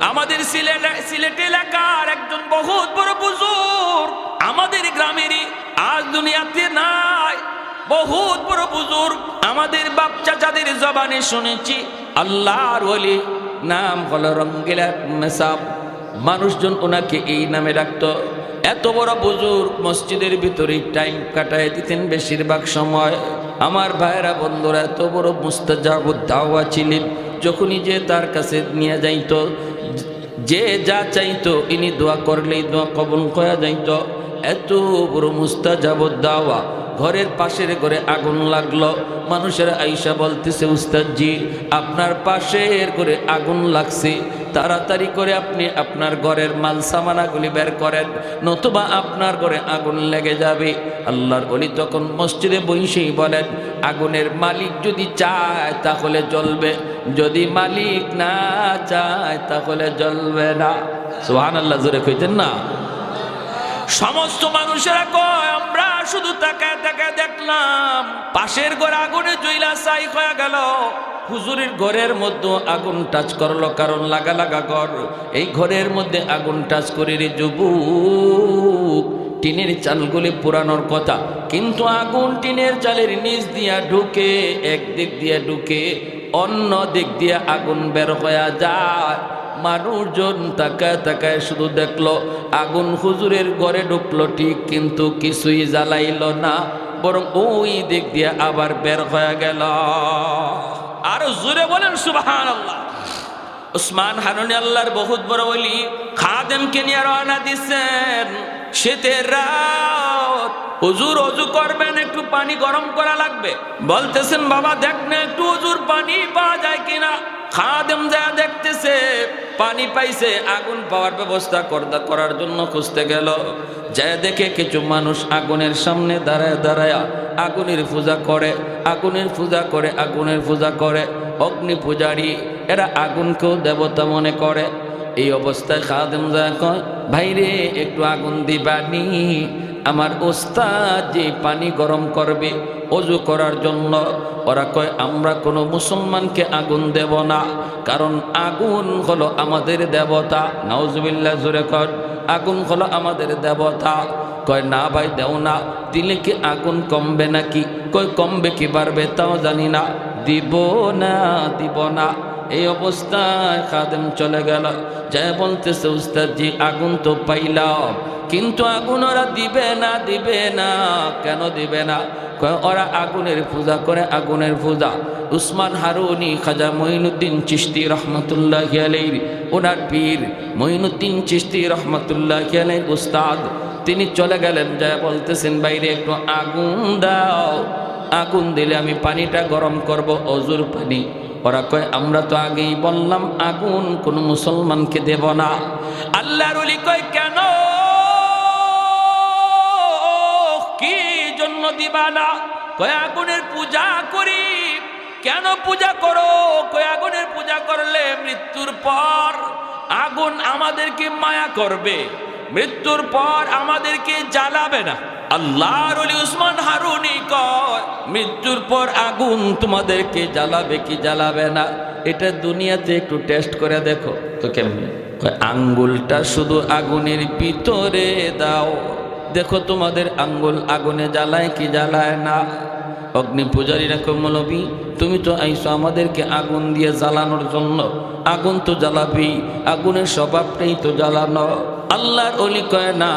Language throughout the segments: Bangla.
আমাদের সিলেট সিলেট এলাকার একজন বহুত বড় বুজুর আমাদের গ্রামেরই আজ দুনিয়াতে নাই। বহুত বড় বুজুর আমাদের বাপ চাচাদের জবানে শুনেছি, আল্লাহর ওলি নাম হলো রঙ্গিলা মানুষজন ওনাকে এই নামে ডাকতো। এত বড় বুজুর মসজিদের ভিতরে টাইম কাটায় দিতেন বেশিরভাগ সময়। আমার ভাইরা বন্ধুরা, এত বড় মুস্তাজাবুদ্দাওয়া ছিলেন। যখনই যে তার কাছে নিয়ে যাইত, যে যা চাইত, ইনি দোয়া করলেই দোয়া কবল করা যাইত। এত বড় মুস্তাজাবুদ্দাওয়া ঘরের পাশের ঘরে আগুন লাগল। মানুষের আইসা বলতেছে, উস্তাদজি, আপনার পাশের ঘরে আগুন লাগছে। তাড়াতাড়ি করে আপনি আপনার ঘরের মাল সামানাগুলি বের করেন, নতুবা আপনার ঘরে আগুন লেগে যাবে। আল্লাহর অলি তখন মসজিদে বইসেই বলেন, আগুনের মালিক যদি চায় তাহলে জ্বলবে, যদি মালিক না চায় তাহলে জ্বলবে না। সোহান আল্লাহ জোরে কইতেন না? সমস্ত মানুষেরা কয়, আমরা শুধু তাকায় তাকায় দেখলাম, পাশের ঘরে আগুনে জইলা চাই হয়ে গেল। হুজুরের ঘরের মধ্যে আগুন টাচ করল, কারণ লাগা লাগা ঘর। এই ঘরের মধ্যে আগুন টাচ করে রে যুবক, টিনের চালগুলি পুরানোর কথা। কিন্তু আগুন টিনের চালের নিচ দিয়া ঢুকে, এক দিক দিয়া ঢুকে, অন্য দিক দিয়ে আগুন বের হয়ে যায়। মানুষজন তাকায় তাকায় শুধু দেখল, আগুন হুজুরের ঘরে ঢুকলো, ঠিক কিন্তু কিছুই জ্বালাইল না, বরং ওই দিক দিয়ে আবার বের হয়ে গেল। আরও জোরে বলেন সুবাহান উসমান হানুনি আল্লাহর বহুত বড় বলি খাদেমকে নিয়ে রওনা দিচ্ছেন। শীতের রাত। হুজুর অজু করবেন, একটু পানি গরম করা লাগবে। বলতেছেন, বাবা, দেখ না, একটু হুজুর পানি পাওয়া যায় কিনা। খাদেম যা দেখতেছে, পানি পাইছে, আগুন পাওয়ার ব্যবস্থা করদা করার জন্য খুঁজতে গেল। যা দেখে কিছু মানুষ আগুনের সামনে দাঁড়ায় দাঁড়ায় আগুনের পূজা করে, আগুনের পূজা করে, আগুনের পূজা করে। অগ্নি পূজারী, এরা আগুনকেও দেবতা মনে করে। এই অবস্থায় খাদেম যা কয়, ভাইরে, একটু আগুন দিবানি। আমার ওস্তাদ যে পানি গরম করবে, অজু করার জন্য। ওরা কয়, আমরা কোনো মুসলমানকে আগুন দেব না, কারণ আগুন হলো আমাদের দেবতা। নাউজুবিল্লাহ, জুরে কর, আগুন হলো আমাদের দেবতা। কয়, না ভাই, দেও না। দিলে কি আগুন কমবে নাকি? কয়, কমবে কি বাড়বে তাও জানি না। দিব না দিব না। এই অবস্থায় খাদেম চলে গেল। যাই বলতেছে উস্তাদ জি আগুন তো পাইলাম। কিন্তু আগুন ওরা দিবে না দিবে না, কেন দিবে না? ওরা আগুনের পূজা করে, আগুনের পূজা। উসমান হারুনি খাজা মঈনুদ্দিন চিস্তি রহমতুল্লাহ আলাইর ওনার পীর মঈনুদ্দিন চিস্তি রহমতুল্লাহ আলাইর উস্তাদ, তিনি চলে গেলেন। যা বলতেছেন, বাইরে একটু আগুন দাও। আগুন দিলে আমি পানিটা গরম করব, অজুর পানি। ওরা কয়, আমরা তো আগেই বললাম, আগুন কোন মুসলমানকে দেব না। আল্লাহর অলি কয়, কেন? কি জন্য দিবা না? কয়, আগুনের পূজা করি। কেন পূজা করো? কয়, আগুনের পূজা করলে মৃত্যুর পর আগুন আমাদেরকে মায়া করবে। মৃত্যুর পর আমাদেরকে জ্বালাবে না। আল্লাহর উসমান হারুনি কয়, মৃত্যুর পর আগুন তোমাদেরকে জ্বালাবে কি জ্বালাবে না? এটা দুনিয়াতে একটু টেস্ট করে দেখো। তো কেমন? আঙ্গুলটা শুধু আগুনের ভিতরে দাও। দেখো তোমাদের আঙ্গুল আগুনে জ্বালায় কি জ্বালায় না? অগ্নি পূজারীরা কমলবি তুমি তো আইসো আমাদেরকে আগুন দিয়ে জ্বালানোর জন্য। আগুন তো জ্বালাবি আগুনের স্বভাবটাই তো জ্বালানো। আল্লাহর অলি কয়, না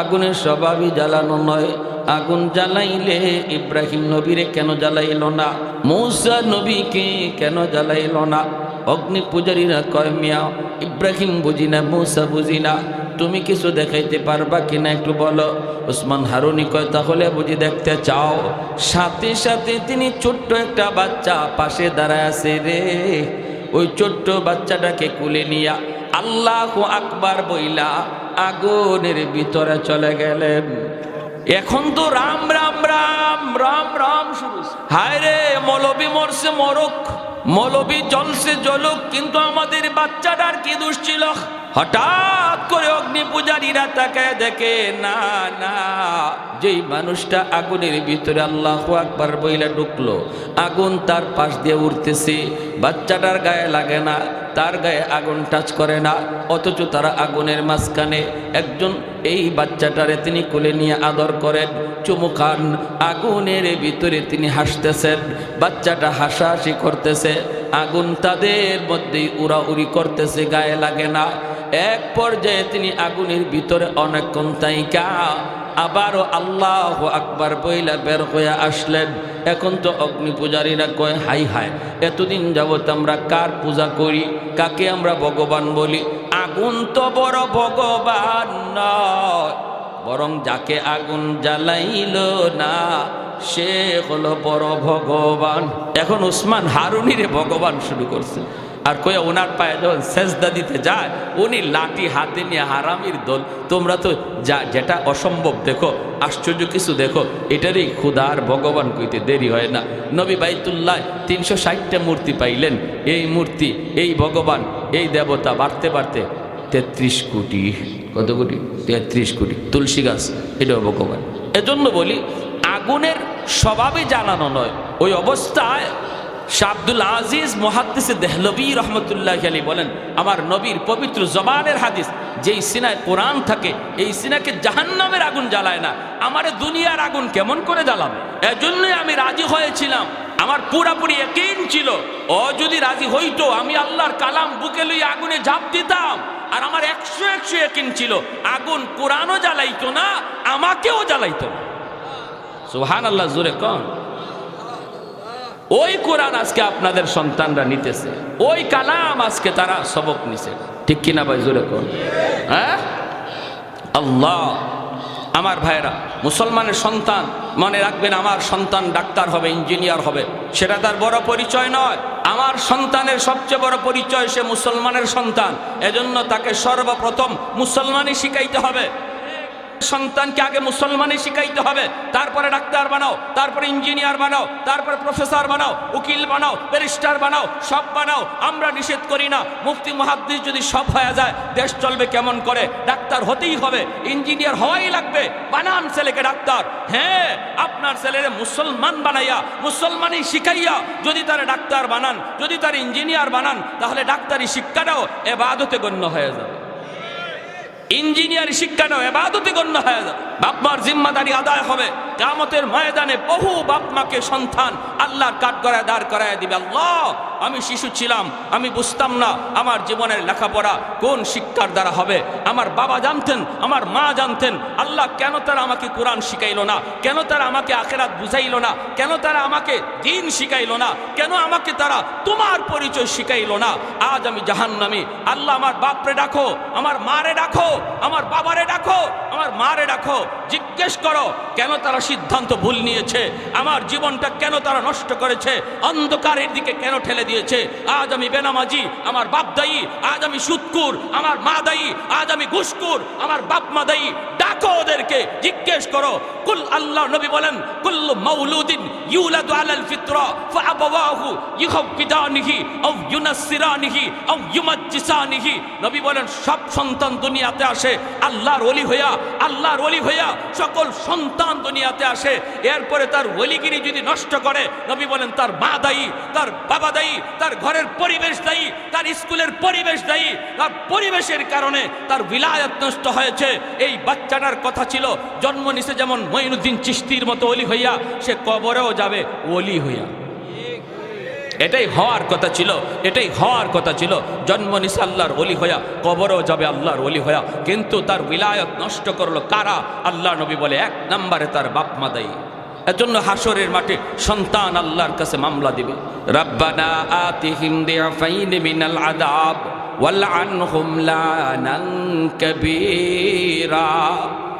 আগুনের স্বভাবই জ্বালানো নয়। আগুন জ্বালাইলে ইব্রাহিম নবীরে কেন জ্বালাইল না? মৌসা নবীকে কেন জ্বালাইল না? অগ্নি পূজারীরা কয়, মিয়া, ইব্রাহিম বুঝি না, মৌসা বুঝি না। তুমি কিছু দেখাইতে পারবা কিনা একটু বলো? ওসমান হারুনি কয়, তাহলে বুঝি দেখতে চাও। সাথে সাথে তিনি ছোট্ট একটা বাচ্চা পাশে দাঁড়ায় আছে রে। ওই ছোট্ট বাচ্চাটাকে কুলে নিয়া আল্লাহ আকবার বইলা আগুনের ভিতরে চলে গেলেন। এখন তো রাম রাম রাম রাম রাম শুরু। হায় রে, মলবি মরছে, মরক। মলবি জলসে জলক কিন্তু আমাদের বাচ্চাটার কি দোষ ছিল? হঠাৎ করে অগ্নি পূজারীরা তাকায় দেখে, না না। যেই মানুষটা আগুনের ভিতরে আল্লাহ আকবার বইলা ঢুকলো, আগুন তার পাশ দিয়ে উঠতেছে বাচ্চাটার গায়ে লাগে না, তার গায়ে আগুন টাচ করে না, অথচ তারা আগুনের মাঝখানে। একজন এই বাচ্চাটারে তিনি কোলে নিয়ে আদর করেন, চুমু খান, আগুনের ভিতরে তিনি হাসতেছেন। বাচ্চাটা হাসাহাসি করতেছে, আগুন তাদের মধ্যেই উড়াউড়ি করতেছে, গায়ে লাগে না। এক পর্যায়ে তিনি আগুনের ভিতরে অনেকক্ষণ তাইকা আবারও আল্লাহ আকবার বইলা বের হয়ে আসলেন। এখন তো অগ্নি পূজারীরা কয়, হাই হাই, এতদিন যাবত আমরা কার পূজা করি? কাকে আমরা ভগবান বলি? আগুন তো বড় ভগবান নয়, বরং যাকে আগুন জ্বালাইল না, সে হলো বড় ভগবান। এখন উসমান হারুনিরে ভগবান শুরু করছে। আর কয়ে ওনার পায়ে যখন সেজদা দিতে যায়, উনি লাঠি হাতে নিয়ে হারামির দল। তোমরা তো যা, যেটা অসম্ভব দেখো, আশ্চর্য কিছু দেখো, এটারই ক্ষুধার ভগবান কইতে দেরি হয় না। নবী বাইতুল্লাহ তিনশো ষাটটা মূর্তি পাইলেন। এই মূর্তি, এই ভগবান, এই দেবতা বাড়তে বাড়তে তেত্রিশ কোটি। কত কোটি? তেত্রিশ কোটি। তুলসী গাছ, এটাও ভগবান। এজন্য বলি, আগুনের স্বভাবে জানানো নয়। ওই অবস্থায় শাহ আজিজ মহাদ্দিসে দেহলবী রহমতুল্লাহ আলী বলেন, আমার নবীর পবিত্র জবানের হাদিস, যেই সিনায় কোরআন থাকে, এই সিনাকে জাহান্নামের আগুন জ্বালায় না। আমার দুনিয়ার আগুন কেমন করে জ্বালাবে? এজন্যই আমি রাজি হয়েছিলাম। আমার পুরাপুরি একেন ছিল। ও যদি রাজি হইতো, আমি আল্লাহর কালাম বুকে লই আগুনে ঝাঁপ দিতাম। আর আমার একশো একশো একিন ছিল। আগুন কোরআনও জ্বালাইতো না, আমাকেও জ্বালাইতো না। সুহান আল্লাহ জুরে কন। ওই কোরআন আজকে আপনাদের সন্তানরা নিতেছে। ওই কালাম আজকে তারা সবক নিছে। ঠিক কিনা ভাই? জোরে কোন। হ্যাঁ? আল্লাহ, আমার ভাইরা মুসলমানের সন্তান, মনে রাখবেন আমার সন্তান ডাক্তার হবে, ইঞ্জিনিয়ার হবে। সেটা তার বড় পরিচয় নয়। আমার সন্তানের সবচেয়ে বড় পরিচয় সে মুসলমানের সন্তান। এজন্য তাকে সর্বপ্রথম মুসলমানই শিখাইতে হবে। সন্তানকে আগে মুসলমানই শিখাইতে হবে। তারপরে ডাক্তার বানাও, তারপরে ইঞ্জিনিয়ার বানাও, তারপরে প্রফেসর বানাও, উকিল বানাও, ব্যারিস্টার বানাও, সব বানাও। আমরা নিষেধ করি না। মুফতি, মহাদ্দিস যদি সব হয়ে যায়, দেশ চলবে কেমন করে? ডাক্তার হতেই হবে। ইঞ্জিনিয়ার হওয়াই লাগবে। বানান ছেলেকে ডাক্তার। হ্যাঁ আপনার ছেলেরে মুসলমান বানাইয়া, মুসলমানই শিখাইয়া যদি তারা ডাক্তার বানান, যদি তার ইঞ্জিনিয়ার বানান, তাহলে ডাক্তারি শিক্ষাটাও এবাদতে গণ্য হয়ে যাবে। ইঞ্জিনিয়ার শিক্ষা নয় এবাদতে গণ্য হয়ে যাবে। বাপমার জিম্মাদারি আদায় হবে। কামতের ময়দানে বহু বাপ মাকে সন্তান আল্লাহর কাঠ করায় দাঁড় করায় দিবে। আল্লাহ, আমি শিশু ছিলাম, আমি বুঝতাম না আমার জীবনের লেখাপড়া কোন শিক্ষার দ্বারা হবে। আমার বাবা জানতেন, আমার মা জানতেন, আল্লাহ কেন তারা আমাকে কোরআন শিখাইলো না? কেন তারা আমাকে আখেরাত বুঝাইল না? কেন তারা আমাকে দিন শিখাইলো না? কেন আমাকে তারা তোমার পরিচয় শিখাইলো না? আজ আমি জাহান্নামি। আল্লাহ আমার বাপরে ডাকো, আমার মারে ডাকো আমার বাবারে ডাকো আমার মারে ডাকো জিজ্ঞেস করো, কেন তারা সিদ্ধান্ত ভুল নিয়েছে? আমার জীবনটা কেন তারা নষ্ট করেছে? অন্ধকারের দিকে কেন ঠেলে দিয়েছে? আজ আমি বেনামাজি, আমার বাপ দায়ী, আজ আমি সুৎকুর, আমার মা দায়ী, আজ আমি ঘুষকুর আমার বাপ মা দায়ী। ডাকো ওদেরকে, জিজ্ঞেস করো, কুল আল্লাহ নবী বলেন, কুল্লু মাউলুদিন ইউলাদু আলাল ফিতরা, ফাআবাওয়াহু ইউহাব্বিদানিহি আও ইউনাসসিরানিহি আও ইউমাজ্জিসানিহি। নবী বলেন, সব সন্তান দুনিয়াতে আসে, আল্লাহর ওলি হইয়া, আল্লাহর ওলি হইয়া সকল সন্তান দুনিয়াতে আসে, এরপরে তার ওলিগিরি যদি নষ্ট করে, নবী বলেন তার মা দায়ী, তার বাবা দায়ী, তার ঘরের পরিবেশ দায়ী, তার স্কুলের পরিবেশ দায়ী, তার পরিবেশের কারণে তার বিলায়ত নষ্ট হয়েছে। এই বাচ্চাটার কথা ছিল, জন্ম নিছে যেমন মঈনুদ্দিন চিস্তির মতো অলি হইয়া, সে কবরেও যাবে অলি হইয়া। এটাই হওয়ার কথা ছিল, এটাই হওয়ার কথা ছিল। জন্ম নিছে আল্লাহর অলি হইয়া, কবরও যাবে আল্লাহর অলি হইয়া। কিন্তু তার বিলায়ত নষ্ট করল কারা? আল্লাহ নবী বলে, এক নম্বরে তার বাপ মা দায়ী। এজন্য হাসরের মাঠে সন্তান আল্লাহর কাছে মামলা দিবে। মিনাল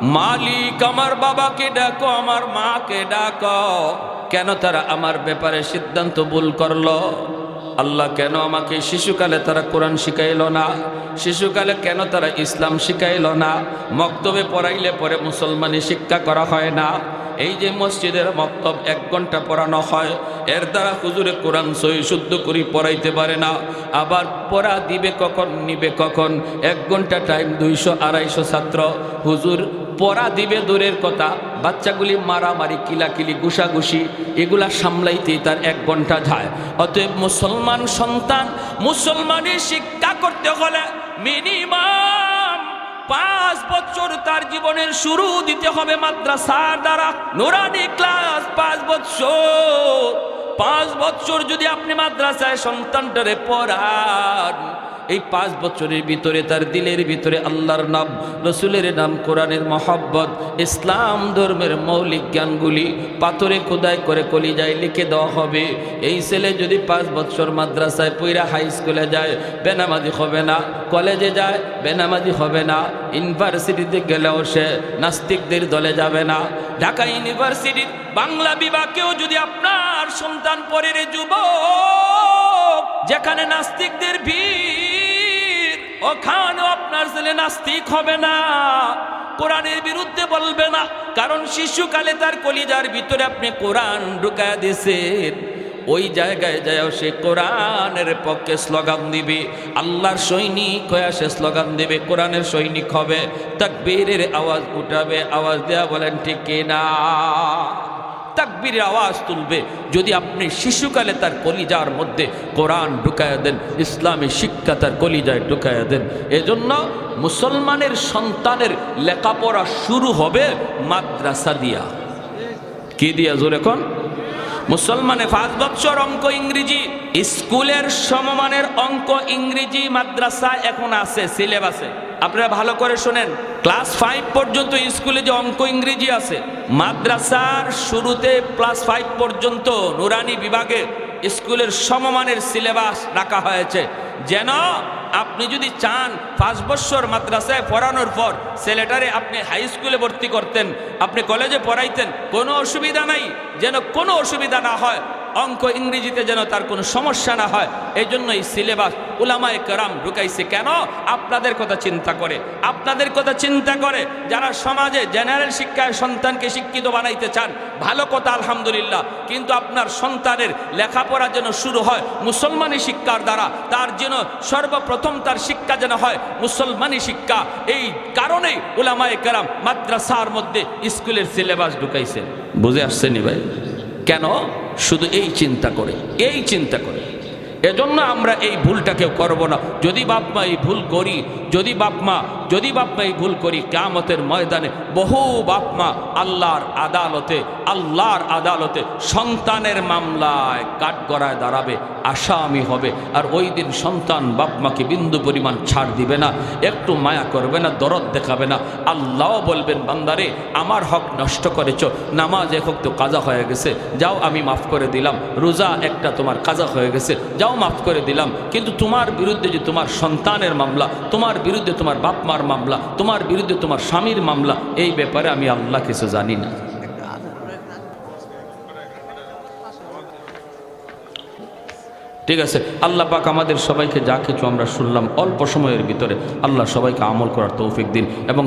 মালিক আমার বাবাকে ডাকো, আমার মাকে ডাকো। কেন তারা আমার ব্যাপারে সিদ্ধান্ত ভুল করল? আল্লাহ কেন আমাকে শিশুকালে তারা কোরআন শিখাইল না? শিশুকালে কেন তারা ইসলাম শিখাইল না? মক্তবে পড়াইলে পরে মুসলমানি শিক্ষা করা হয় না? এই যে মসজিদের মক্তব এক ঘণ্টা পড়ানো হয়, এর দ্বারা হুজুরে কোরআন সহি শুদ্ধ করি পড়াইতে পারে না। আবার পড়া দিবে কখন, নিবে কখন? এক ঘণ্টা টাইম দুইশো, আড়াইশো ছাত্র হুজুর পড়া দিবে দূরের কথা, বাচ্চাগুলি মারামারি, কিলাকিলি ঘুষাঘুষি এগুলা সামলাইতেই তার এক ঘণ্টা যায়। অতএব মুসলমান সন্তান, মুসলমানের শিক্ষা করতে হলে মিনিমাম পাঁচ বছর তার জীবনের শুরু দিতে হবে মাদ্রাসার দ্বারা। নুরানি ক্লাস পাঁচ বছর। পাঁচ বছর যদি আপনি মাদ্রাসায় সন্তানটারে পড়ান এই পাঁচ বছরের ভিতরে তার দিলের ভিতরে আল্লাহর নাম, রসুলের নাম, কোরআনের মহব্বত, ইসলাম ধর্মের মৌলিক জ্ঞানগুলি পাথরে খোদাই করে কলিজায় লিখে দেওয়া হবে। এই ছেলে যদি পাঁচ বছর মাদ্রাসায় পইরা হাই স্কুলে যায়, বেনামাজি হবে না, কলেজে যায়, বেনামাজি হবে না, ইউনিভার্সিটিতে গেলেও সে নাস্তিকদের দলে যাবে না। ঢাকা ইউনিভার্সিটির বাংলা বিভাগেও যদি আপনার সন্তান পরের যুবক, যেখানে নাস্তিকদের ভিড় ওখানেও আপনার ছেলে নাস্তিক হবে না। কোরআনের বিরুদ্ধে বলবে না, কারণ শিশুকালে তার কলিজার ভিতরে আপনি কোরআন ঢুকায় দিয়েছেন। ওই জায়গায় যায় সে কোরআনের পক্ষে স্লোগান দিবে, আল্লাহর সৈনিক হয়ে সে স্লোগান দেবে, কোরআনের সৈনিক হবে, তাকবীরের আওয়াজ উঠাবে, আওয়াজ দেয়া বলেন ঠিক না তাকবীরের আওয়াজ তুলবে। যদি আপনি শিশুকালে তার কলিজার মধ্যে কোরআন ঢুকায় দেন, ইসলামী শিক্ষা তার কলিজায় ঢুকায় দেন, এজন্য মুসলমানের সন্তানের লেখাপড়া শুরু হবে মাদ্রাসা দিয়া। কি দিয়া জোর এখন? মুসলমানে পাঁচ বছর অঙ্ক ইংরেজি, স্কুলের সমমানের অঙ্ক ইংরেজি মাদ্রাসা এখন আছে, সিলেবাসে। আপনারা ভালো করে শোনেন। ক্লাস ফাইভ পর্যন্ত স্কুলে যে অঙ্ক ইংরেজি আছে, মাদ্রাসার শুরুতে ক্লাস ফাইভ পর্যন্ত নুরানি বিভাগে স্কুলের সমমানের সিলেবাস রাখা হয়েছে। যেন আপনি যদি চান পাঁচ বছর মাদ্রাসায় পড়ানোর পর ছেলেটারে আপনি হাই স্কুলে ভর্তি করতেন, আপনি কলেজে পড়াইতেন, কোনো অসুবিধা নাই। যেন কোনো অসুবিধা না হয়। অঙ্ক ইংরেজিতে যেন তার কোনো সমস্যা না হয় এই জন্যই সিলেবাস উলামায়ে কেরাম ঢুকাইছে। কেন? আপনাদের কথা চিন্তা করে। আপনাদের কথা চিন্তা করে যারা সমাজে জেনারেল শিক্ষায় সন্তানকে শিক্ষিত বানাইতে চান, ভালো কথা আলহামদুলিল্লাহ, কিন্তু আপনার সন্তানের লেখাপড়া যেন শুরু হয় মুসলমানি শিক্ষার দ্বারা, তার যেন সর্বপ্রথম তার শিক্ষা যেন হয় মুসলমানি শিক্ষা, এই কারণেই উলামায় কেরাম মাদ্রাসার মধ্যে স্কুলের সিলেবাস ঢুকাইছে। বুঝে আসছেনি ভাই? কেন? শুধু এই চিন্তা করে এই চিন্তা করে। এজন্য আমরা এই ভুলটা কেউ করব না। যদি বাপ মা এই ভুল করি, যদি বাপ মা, যদি বাপ মা এই ভুল করি কামতের ময়দানে বহু বাপ মা আল্লাহর আদালতে আল্লাহর আদালতে সন্তানের মামলায় কাঠগড়ায় দাঁড়াবে, আসামি হবে। আর ওই দিন সন্তান বাপ মাকে বিন্দু পরিমাণ ছাড় দিবে না, একটু মায়া করবে না, দরদ দেখাবে না। আল্লাহ বলবেন, বান্দারে, আমার হক নষ্ট করেছ, নামাজ এক তো কাজা হয়ে গেছে, যাও আমি মাফ করে দিলাম, রোজা একটা তোমার কাজা হয়ে গেছে, যাও মাফ করে দিলাম। কিন্তু তোমার বিরুদ্ধে যে তোমার সন্তানের মামলা, তোমার বিরুদ্ধে তোমার বাপ মার মামলা, তোমার বিরুদ্ধে তোমার স্বামীর মামলা, এই ব্যাপারে আমি আল্লাহ কিছু জানি না। ঠিক আছে, আল্লাহ পাক আমাদের সবাইকে যা কিছু আমরা শুনলাম অল্প সময়ের ভিতরে আল্লাহ সবাইকে আমল করার তৌফিক দিন এবং